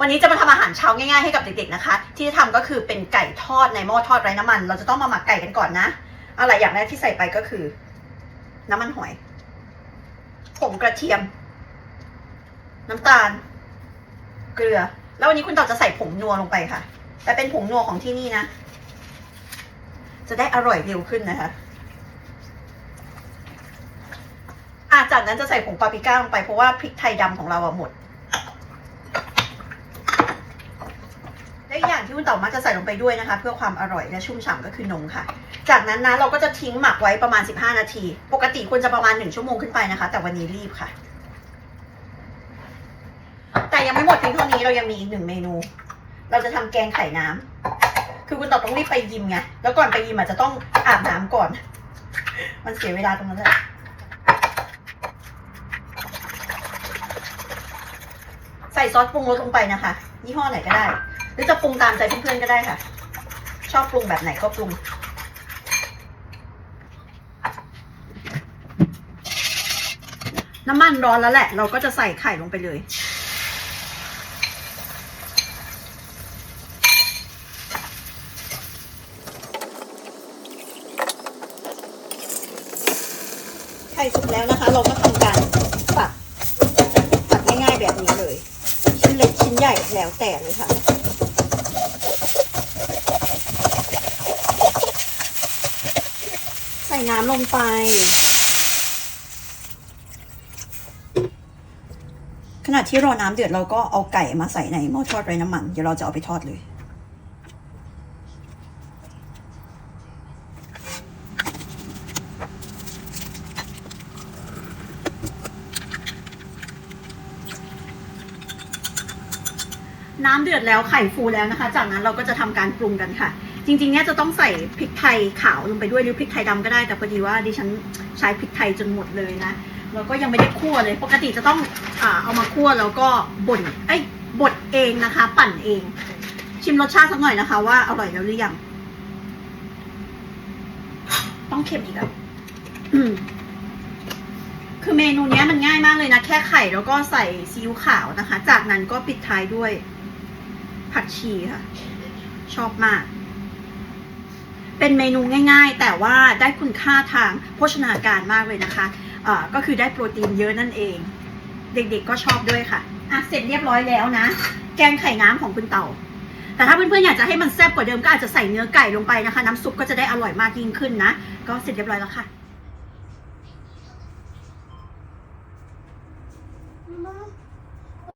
วันนี้จะมาทำอาหารเช้าง่ายๆให้กับเด็กๆนะคะ ที่จะทำก็คือเป็นไก่ทอดในหม้อทอดไร้น้ำมัน เราจะต้องมาหมักไก่กันก่อนนะอะไรอย่างแรกที่ใส่ไปก็คือ น้ำมันหอยผงกระเทียม น้ำตาล เกลือ แล้ววันนี้คุณต่อจะใส่ผงนัวลงไปค่ะ แต่เป็นผงนัวของที่นี่นะ จะได้อร่อยเร็วขึ้นนะคะอาจากนั้นจะใส่ผงปาปริก้าลงไปเพราะว่าพริกไทยดำของเราอะหมด และอีกอย่างที่คุณเต่ามักจะใส่ลงไปด้วยนะคะ เพื่อความอร่อยและชุ่มฉ่ำก็คือนมค่ะ จากนั้นนะเราก็จะทิ้งหมักไว้ประมาณ 15 นาที ปกติควรจะประมาณ 1 ชั่วโมงขึ้นไปนะคะ แต่วันนี้รีบค่ะ แต่ยังไม่หมดเพียงเท่านี้เรายังมีอีกหนึ่งเมนู เราจะทำแกงไข่น้ำคือคุณต่อต้องรีบไปยิมไงแล้วก่อนไปยิมอาจจะต้องอาบน้ำก่อน มันเสียเวลาตรงนั้นแหละใส่ซอสปรุงรสลงไปนะคะ ยี่ห้อไหนก็ได้ หรือจะปรุงตามใจเพื่อนๆก็ได้ค่ะ ชอบปรุงแบบไหนก็ปรุง น้ำมันร้อนแล้วแหละ เราก็จะใส่ไข่ลงไปเลยไข่สุกแล้วนะคะ เราก็ทำการตัดตัดง่ายๆแบบนี้เลย ชิ้นเล็กชิ้นใหญ่แล้วแต่เลยค่ะ ส่น้ำลงไป ขณะที่รอน้ำเดือดเราก็เอาไก่มาใส่ในหม้อทอดไร้น้ำมัน เดี๋ยวเราจะเอาไปทอดเลย น้ำเดือดแล้วไข่ฟูแล้วนะคะ จากนั้นเราก็จะทำการปรุงกันค่ะ จริงๆเนี่ยจะต้องใส่พริกไทยขาวลงไปด้วยหรือพริกไทยดำก็ได้แต่พอดีว่าดิฉันใช้พริกไทยจนหมดเลยนะแล้วก็ยังไม่ได้คั่วเลย ปกติจะต้องอเอามาคั่วแล้วก็บ่นเอ้ยบดเองนะคะ ปั่นเอง ชิมรสชาติสักหน่อยนะคะ ว่าอร่อยแล้วหรือยังต้องเค็มอีกอะคือเมนูนี้มันง่ายมากเลยนะ แค่ไข่แล้วก็ใส่ซีอิ๊วขาวนะคะ จากนั้นก็ปิดท้ายด้วย ผักชีค่ะ ชอบมาก เป็นเมนูง่าย ๆ แต่ว่าได้คุณค่าทางโภชนาการมากเลยนะคะอ่าก็คือได้โปรตีนเยอะนั่นเอง เด็กๆก็ชอบด้วยค่ะอะเสร็จเรียบร้อยแล้วนะ แกงไข่น้ำของคุณเต่าแต่ถ้าเพื่อนๆอยากจะให้มันแซ่บกว่าเดิมก็อาจจะใส่เนื้อไก่ลงไปนะคะ น้ำซุปก็จะได้อร่อยมากยิ่งขึ้นนะ ก็เสร็จเรียบร้อยแล้วค่ะ